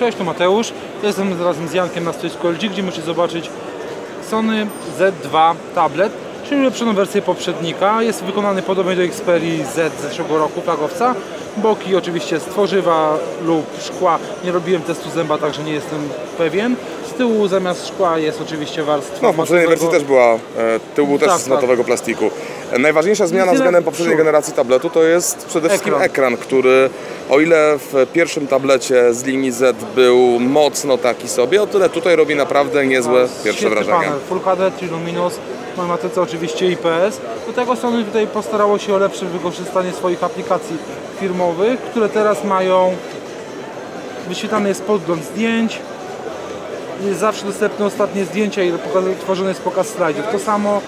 Cześć, to Mateusz. Jestem razem z Jankiem na stoisku LG, gdzie możecie zobaczyć Sony Z2 tablet, czyli ulepszoną wersję poprzednika. Jest wykonany podobnie do Xperia Z z zeszłego roku, flagowca. Boki oczywiście z tworzywa lub szkła. Nie robiłem testu zęba, także nie jestem pewien. Z tyłu zamiast szkła jest oczywiście warstwa No, w poprzedniej wersji też była, e, tył był też Tak, z tak. matowego plastiku. Najważniejsza zmiana względem poprzedniej generacji tabletu to jest przede wszystkim Ekran. ekran, który o ile w pierwszym tablecie z linii Z był mocno taki sobie, o tyle tutaj robi naprawdę niezłe pierwsze wrażenia. Panel, Full HD, Triluminous, na matryce oczywiście IPS. Do tego Sony tutaj postarało się o lepsze wykorzystanie swoich aplikacji firmowych, które teraz mają wyświetlany jest podgląd zdjęć, jest zawsze dostępne ostatnie zdjęcia i tworzony jest pokaz slajdów. To samo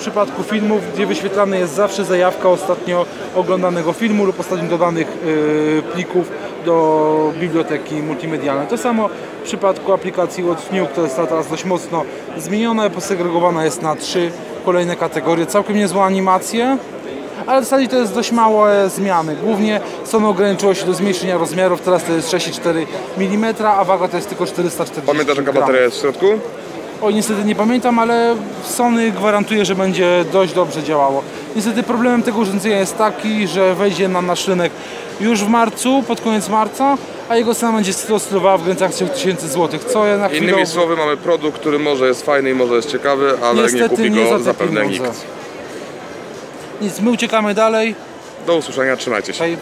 przypadku filmów, gdzie wyświetlana jest zawsze zajawka ostatnio oglądanego filmu lub ostatnio dodanych yy, plików do biblioteki multimedialnej. To samo w przypadku aplikacji Watch New, która jest teraz dość mocno zmieniona i posegregowana jest na trzy kolejne kategorie. Całkiem niezłe animacje, ale w zasadzie to jest dość małe zmiany. Głównie Sony ograniczyło się do zmniejszenia rozmiarów, teraz to jest 6,4 mm, a waga to jest tylko 440 Pamiętasz jaka bateria jest w środku? Oj, niestety nie pamiętam, ale Sony gwarantuje, że będzie dość dobrze działało. Niestety problemem tego urządzenia jest taki, że wejdzie na nasz rynek już w marcu, pod koniec marca, a jego cena będzie oscylowała w granicach 3000 zł, co ja na chwilę... Innymi słowy mamy produkt, który może jest fajny i może jest ciekawy, ale nie niestety kupi nie go za te zapewne pieniądze. nikt. Nic, my uciekamy dalej. Do usłyszenia, trzymajcie się. Tutaj